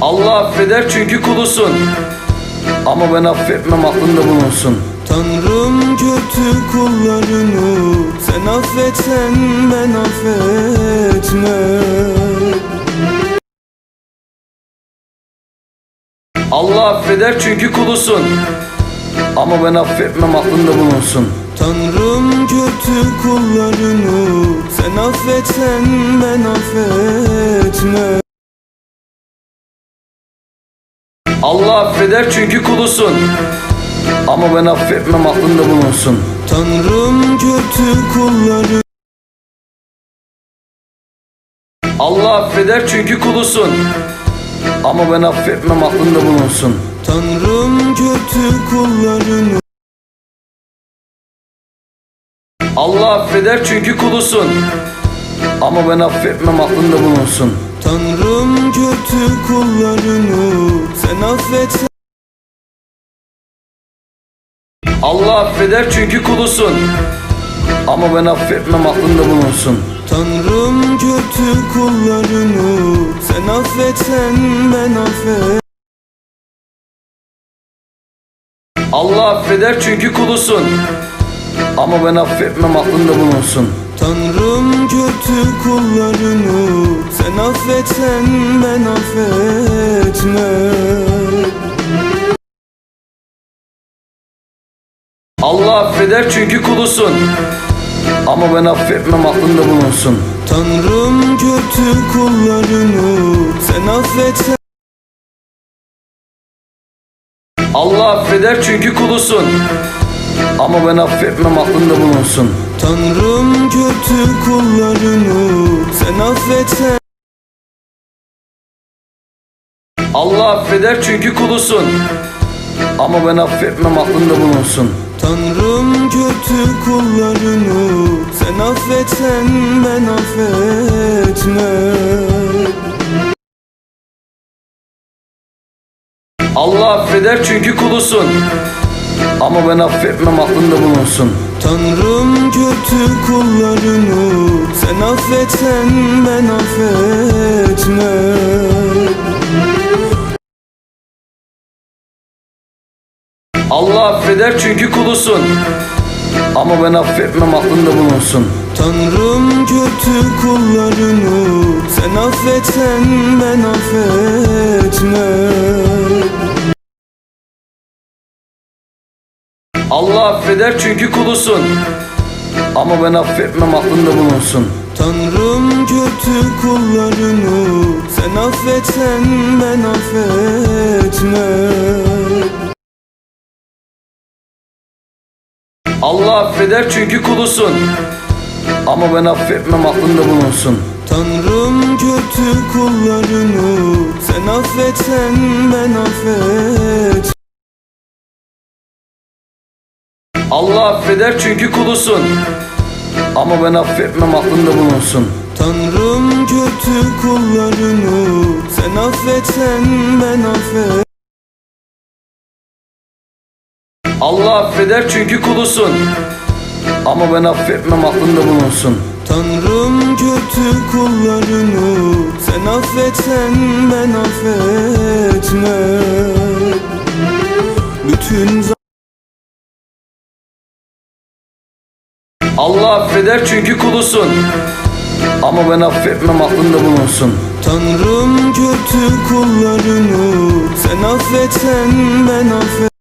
Allah affeder çünkü kulusun. Ama ben affetmem aklında bulunsun. Tanrım kötü kullarını Sen affetsen ben affetmem Allah affeder çünkü kulusun. Ama ben affetmem aklında bulunsun. Tanrım kötü kullarını Sen affetsen ben affetmem Allah affeder çünkü kulusun. Ama ben affetmem aklında bulunsun. Tanrım kötü kulları Allah affeder çünkü kulusun. Ama ben affetmem aklında bulunsun. Tanrım kötü kullarını Allah affeder çünkü kulusun. Ama ben affetmem aklında bulunsun. Tanrım kötü kullarını Sen affetsen Allah affeder çünkü kulusun. Ama ben affetmem aklında bulunsun. Tanrım kötü kullarını Sen affetsen ben affet Allah affeder çünkü kulusun. Ama ben affetmem aklında bulunsun. Tanrım kötü kullarını Sen affetsen ben affetmem Allah affeder çünkü kulusun. Ama ben affetmem aklında bulunsun. Tanrım kötü kullarını Sen affetsen Allah affeder çünkü kulusun. Ama ben affetmem aklında bulunsun. Tanrım kötü kullarını Sen affetsen Allah affeder çünkü kulusun. Ama ben affetmem aklında bulunsun. Tanrım kötü kullarını Sen affetsen ben affetmem Allah affeder çünkü kulusun. Ama ben affetmem aklında bulunsun. Tanrım kötü kullarını Sen affetsen ben affetmem Allah affeder çünkü kulusun. Ama ben affetmem aklında bulunsun. Tanrım kötü kullarını Sen affetsen ben affetmem Allah affeder çünkü kulusun. Ama ben affetmem aklında bulunsun. Tanrım kötü kullarını Sen affetsen ben affetmem Allah affeder çünkü kulusun. Ama ben affetmem aklında bulunsun. Tanrım kötü kullarını Sen affetsen ben affet Allah affeder çünkü kulusun. Ama ben affetmem aklında bulunsun. Tanrım kötü kullarını Sen affetsen ben affet Allah affeder çünkü kulusun. Ama ben affetmem aklında bulunsun. Tanrım kötü kullarını Sen affetsen ben affetmem Bütün Allah affeder çünkü kulusun. Ama ben affetmem aklında bulunsun. Tanrım kötü kullarını Sen affetsen ben affet